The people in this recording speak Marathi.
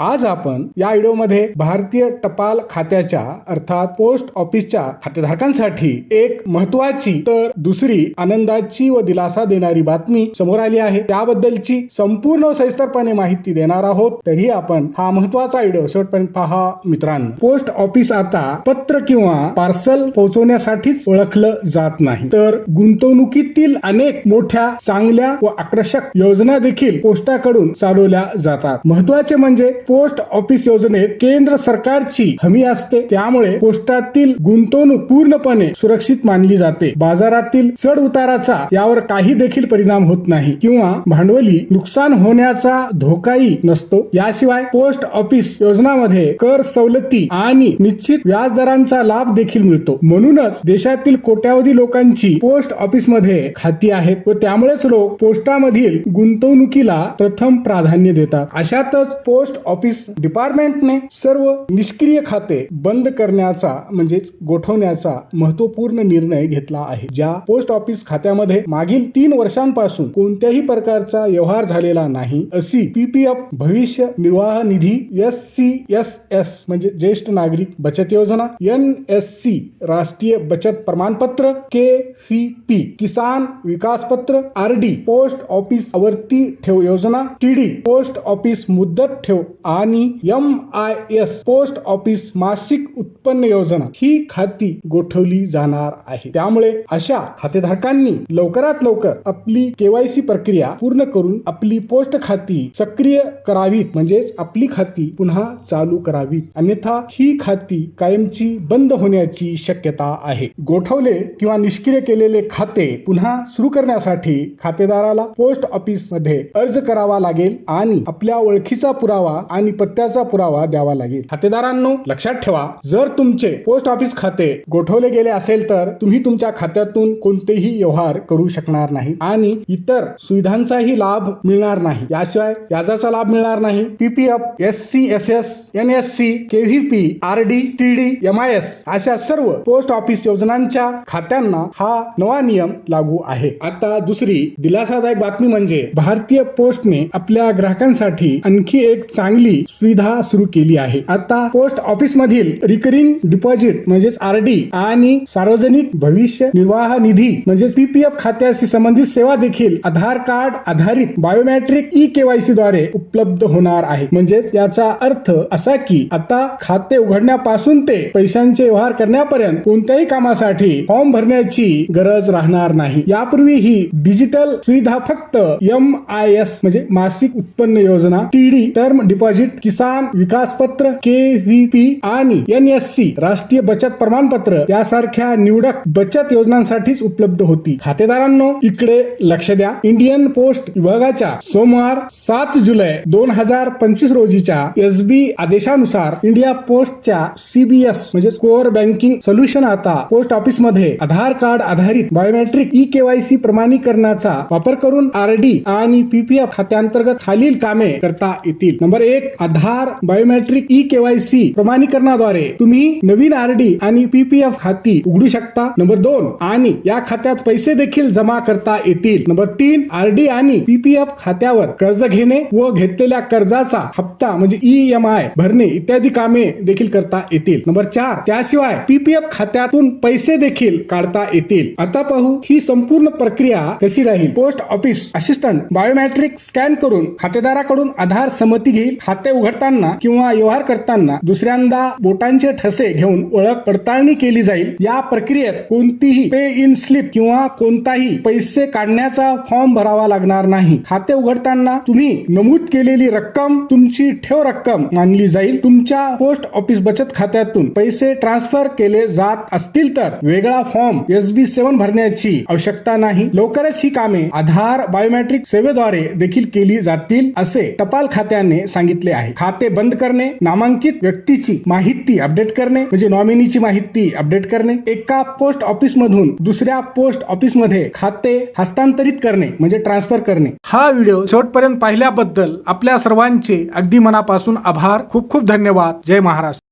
आज आपण या व्हिडिओमध्ये भारतीय टपाल खात्याच्या अर्थात पोस्ट ऑफिसच्या खातेधारकांसाठी एक महत्वाची तर दुसरी आनंदाची व दिलासा देणारी बातमी समोर आली आहे. त्याबद्दलची संपूर्ण सविस्तरपणे माहिती देणार आहोत. तरी आपण हा महत्त्वाचा व्हिडिओ शेवटपर्यंत पहा मित्रांनो. पोस्ट ऑफिस आता पत्र किंवा पार्सल पोहोचवण्यासाठीच ओळखलं जात नाही. तर गुंतवणुकीतील अनेक मोठ्या चांगल्या व आकर्षक योजना देखील पोस्टाकडून चालवल्या जातात. महत्त्वाचे म्हणजे पोस्ट ऑफिस योजनेत केंद्र सरकारची हमी असते. त्यामुळे पोस्टातील गुंतवणूक पूर्णपणे सुरक्षित मानली जाते. बाजारातील चढ उताराचा यावर काही देखील परिणाम होत नाही किंवा भांडवली नुकसान होण्याचा धोकाही नसतो. याशिवाय पोस्ट ऑफिस योजनामध्ये कर सवलती आणि निश्चित व्याजदरांचा लाभ देखील मिळतो. म्हणूनच देशातील कोट्यावधी लोकांची पोस्ट ऑफिसमध्ये खाती आहेत व त्यामुळेच लोक पोस्टामधील गुंतवणुकीला प्रथम प्राधान्य देतात. अशातच पोस्ट ऑफिस ऑफिस डिपार्टमेंटने सर्व निष्क्रिय खाते बंद करण्याचा म्हणजेच गोठवण्याचा महत्त्वपूर्ण निर्णय घेतला आहे. ज्या पोस्ट ऑफिस खात्यामध्ये मागील तीन वर्षांपासून कोणत्याही प्रकारचा व्यवहार झालेला नाही अशी पीपीएफ भविष्य निर्वाह निधी एस सी एस एस म्हणजे ज्येष्ठ नागरिक बचत योजना एन एस सी राष्ट्रीय बचत प्रमाणपत्र के फी पी किसान विकास पत्र आर डी पोस्ट ऑफिस आवर्ती ठेव योजना टी डी पोस्ट ऑफिस मुदत ठेव आणि M I S post office मासिक उत्पन्न योजना ही खाती गोठवली जाणार आहे. त्यामुळे अशा खातेधारकांनी लवकरात लवकर आपली केवायसी प्रक्रिया पूर्ण करून आपली पोस्ट खाती सक्रिय करावीत. म्हणजेच आपली खाती पुन्हा चालू करावीत. अन्यथा ही खाती कायमची बंद होण्याची शक्यता आहे. गोठवले किंवा निष्क्रिय केलेले खाते पुन्हा सुरू करण्यासाठी खातेदाराला पोस्ट ऑफिसमध्ये अर्ज करावा लागेल आणि आपल्या ओळखीचा पुरावा आणि पत्त्याचा पुरावा द्यावा लागेल. खातेदारांनो लक्षात ठेवा जर तुमचे पोस्ट ऑफिस खाते गोठवले गेले असेल तर तुम्ही तुमच्या खात्यातून कोणतेही व्यवहार करू शकणार नाही आणि इतर सुविधांचाही लाभ मिळणार नाही. याशिवाय व्याजाचा लाभ मिळणार नाही. PPF S C S S N S C KVP R D T D M I S अशा सर्व पोस्ट ऑफिस योजनांच्या खात्यांना हा नवा नियम लागू आहे. आता दुसरी दिलासादायक बातमी म्हणजे भारतीय पोस्टने आपल्या ग्राहकांसाठी आणखी एक चांगली सुविधा सुरू केली आहे. आता पोस्ट ऑफिस मधील रिकरिंग डिपॉझिट म्हणजेच आर डी आणि सार्वजनिक भविष्य निर्वाह निधी म्हणजेच पीपीएफ खात्याशी संबंधित सेवा देखील आधार कार्ड आधारित बायोमेट्रिक ई केवायसी द्वारे उपलब्ध होणार आहे. म्हणजेच याचा अर्थ असा की आता खाते उघडण्यापासून ते पैशांचे व्यवहार करण्यापर्यंत कोणत्याही कामासाठी फॉर्म भरण्याची गरज राहणार नाही. यापूर्वी ही डिजिटल सुविधा फक्त एम आय एस म्हणजे मासिक उत्पन्न योजना TD term deposit Kisan Vikas Patra K V P आणि एन एस सी राष्ट्रीय बचत प्रमाणपत्र यासारख्या निवडक बचत योजनांसाठीच उपलब्ध होती. खातेदारांनो इकडे लक्ष द्या. इंडियन पोस्ट विभागाच्या सोमवार सात जुलै दोन हजार पंचवीस रोजीच्या एस बी आदेशानुसार इंडिया पोस्टच्या सीबीएस म्हणजे कोअर बँकिंग सोल्युशन आता पोस्ट ऑफिसमध्ये आधार कार्ड आधारित बायोमेट्रिक ई केवायसी प्रमाणीकरणाचा वापर करून आर डी आणि पीपीएफ खात्यांतर्गत खालील कामे करता येतील. नंबर एक आधार बायोमेट्रिक ई केवायसी प्रमाणीकरणाद्वारे तुम्ही नवीन आर डी आणि पीपीएफ खाती उघडू शकता. नंबर दोन आणि या खात्यात पैसे देखील जमा करता येतील. नंबर तीन आर डी आणि पीपीएफ खात्यावर कर्ज घेणे व घेतलेल्या कर्जाचा हप्ता म्हणजे ई एम आय भरणे इत्यादी कामे देखील करता येतील. नंबर चार त्याशिवाय पीपीएफ खात्यातून पैसे देखील काढता येतील. आता पाहू ही संपूर्ण प्रक्रिया कशी राहील. Post office assistant biometric scan करून खातेदाराकडून आधार संमती घेईल. खाते उघडताना किंवा व्यवहार करताना दुसऱ्यांदा बोटांचे ठसे घेऊन ओळख पडताळणी केली जाईल. या प्रक्रियेत कोणतीही पे इन स्लिप किंवा कोणताही पैसे काढण्याचा फॉर्म भरावा लागणार नाही. खाते उघडताना तुम्ही नमूद केलेली रक्कम तुमची ठेव रक्कम मानली जाईल. तुमच्या पोस्ट ऑफिस बचत खात्यातून पैसे ट्रान्सफर केले जात असतील तर वेगळा फॉर्म एस बी सेवन भरण्याची आवश्यकता नाही. लवकरच ही कामे आधार बायोमेट्रिक सेवेद्वारे देखील केली जातील असे टपाल खात्याने सांगितले सांगितले आहे. खाते बंद करणे नामांकित व्यक्तीची माहिती अपडेट करणे म्हणजे नॉमिनीची माहिती अपडेट करणे एका पोस्ट ऑफिस मधून दुसऱ्या पोस्ट ऑफिसमध्ये खाते हस्तांतरित करणे म्हणजे ट्रान्सफर करणे. हा व्हिडिओ शेवटपर्यंत पाहिल्याबद्दल आपल्या सर्वांचे अगदी मनापासून आभार. खूप खूप धन्यवाद. जय महाराष्ट्र.